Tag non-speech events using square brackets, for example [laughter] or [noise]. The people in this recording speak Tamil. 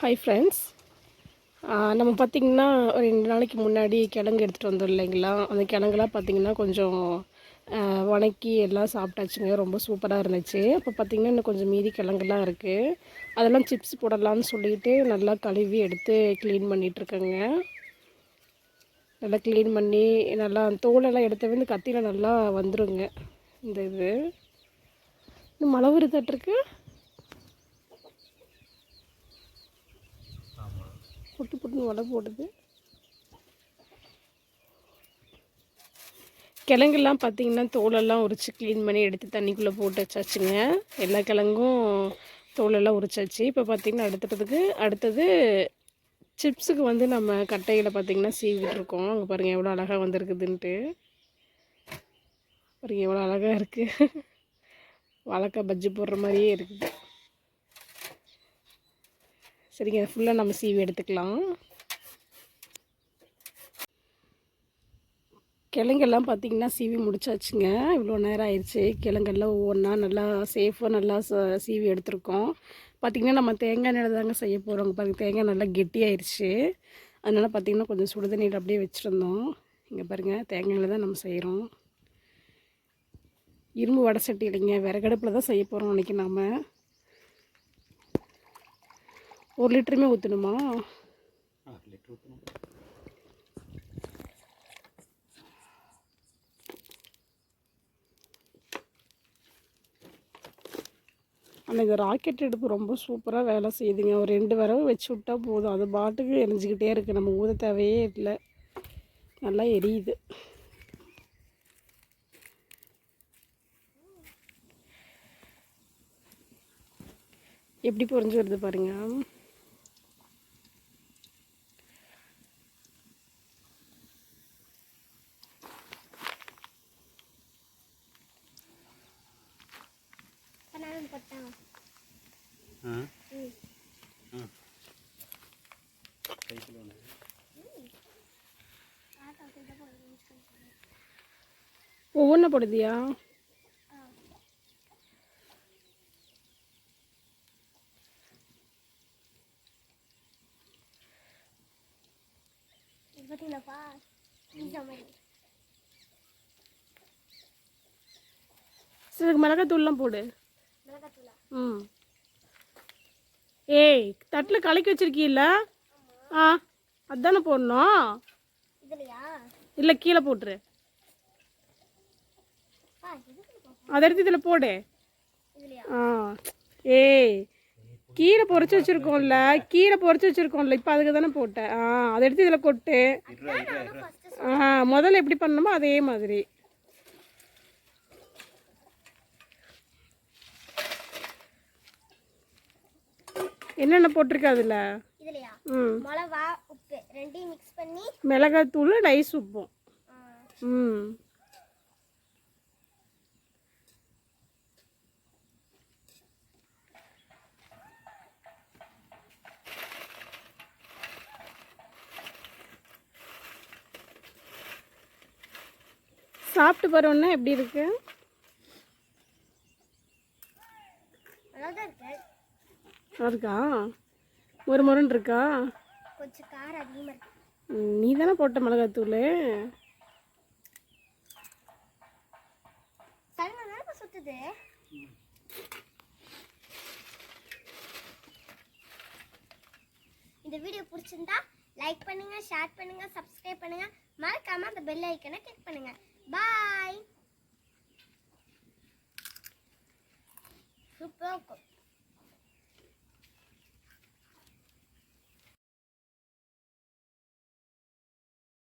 ஹாய் ஃப்ரெண்ட்ஸ் நம்ம பார்த்திங்கன்னா ஒரு ரெண்டு நாளைக்கு முன்னாடி கிழங்கு எடுத்துகிட்டு வந்தோம் இல்லைங்களா? அந்த கிழங்குலாம் பார்த்திங்கன்னா கொஞ்சம் வணக்கி எல்லாம் சாப்பிட்டாச்சுங்க. ரொம்ப சூப்பராக இருந்துச்சு. அப்போ பார்த்திங்கன்னா இன்னும் கொஞ்சம் மீதி கிழங்குலாம் இருக்குது அதெல்லாம் சிப்ஸ் போடலாம்னு சொல்லிட்டு நல்லா கழுவி எடுத்து க்ளீன் பண்ணிகிட்ருக்கேங்க நல்லா க்ளீன் பண்ணி நல்லா தோலெல்லாம் எடுத்து வந்து கத்தியில் நல்லா வந்துருங்க. இந்த இது. இன்னும் மழை வருதாட்டிருக்கு பொட்டு பொட்டுன்னு வலை போடுது. கிழங்கெல்லாம் பார்த்தீங்கன்னா தோலெல்லாம் உரித்து க்ளீன் பண்ணி எடுத்து தண்ணிக்குள்ளே போட்டு வச்சாச்சுங்க. எல்லா கிழங்கும் தோலெல்லாம் உரிச்சாச்சு. இப்போ பார்த்தீங்கன்னா அடுத்ததுக்கு அடுத்தது சிப்ஸுக்கு வந்து நம்ம கட்டையில் பார்த்தீங்கன்னா சீவிட்டுருக்கோம் அங்கே பாருங்கள் எவ்வளோ அழகாக வந்திருக்குதுன்ட்டு. பாருங்கள் எவ்வளோ அழகாக இருக்குது [laughs] வாழைக்காய் பஜ்ஜி போடுற மாதிரியே இருக்குது. சரிங்க ஃபுல்லாக நம்ம சீவி எடுத்துக்கலாம். கிழங்கெல்லாம் பார்த்தீங்கன்னா சீவி முடிச்சாச்சுங்க. இவ்வளோ நேரம் ஆயிடுச்சு. கிழங்கெல்லாம் ஒவ்வொன்றா நல்லா சேஃபாக நல்லா ச- சீவி எடுத்திருக்கோம். பார்த்திங்கன்னா நம்ம தேங்காய் எண்ணெய் தாங்க செய்ய போகிறோம் பாருங்க. தேங்காய் நல்லா கெட்டியாயிருச்சு அதனால் பார்த்திங்கன்னா கொஞ்சம் சுடுதண்ணீர் அப்படியே வச்சுருந்தோம். இங்கே பாருங்கள் தேங்காய் எண்ணெய் தான் நம்ம செய்கிறோம் இரும்பு வடை சட்டி இல்லைங்க விறகடுப்பில் தான் செய்ய போகிறோம் அன்றைக்கி நாம். ஒரு லிட்டருமே ஊற்றணுமா ஆனால் இந்த ராக்கெட் அடுப்பு ரொம்ப சூப்பராக வேலை செய்யுதுங்க. ஒரு ரெண்டு வரவு வச்சு விட்டா போதும். அது பாட்டுக்கு எரிஞ்சிக்கிட்டே இருக்குது நம்ம ஊத தேவையே இல்லை. நல்லா எரியுது. எப்படி பொரிஞ்சு வருது பாருங்க பனானா போட்டான் ஆ ம் ஆ சைக்கிள் ஒன்று ஆட்டோ கிட்ட போய் ஒவ்வொன்றா போடுதியா? இது பார்த்தீங்கன்னாப்பா பீஸா போடு. ம். ஏய் தட்டில் கலக்கி வச்சிருக்கீல்ல? ஆ அதானே போடணும். இல்லை கீழே போட்டுரு. அதை எடுத்து இதில் போடு. ஆ. ஏய் கீரை பொரிச்சு வச்சுருக்கோம்ல கீரை பொரிச்சு வச்சுருக்கோம்ல இப்போ அதுக்கு தானே போட்டேன் ஆ அதை எடுத்து இதில் கொட்டு. ஆ முதல்ல எப்படி பண்ணணுமோ அதே மாதிரி. என்னென்ன போட்டிருக்க அதில்? இதுலையா? ம். மிளகா உப்பு ரெண்டையும் மிக்ஸ் பண்ணி மிளகாத்தூள் ரைஸ் உப்பும். ம். சாப்பிட்டு பாருன்னா எப்படி இருக்கு? இருக்கு. இருக்கா ஒரு முருன்னு இருக்கா? கொஞ்சம் காரம் அதிகமாக இருக்கு. நீ தானே போட்ட மிளகாத்தூள்? சுத்துது இந்த வீடியோ பிடிச்சிருந்தா லைக் பண்ணுங்க ஷேர் பண்ணுங்க சப்ஸ்கிரைப் பண்ணுங்க. மறக்காம அந்த பெல் ஐக்கனை கிளிக் பண்ணுங்க. பாய் சூப்பராக இருக்கும்.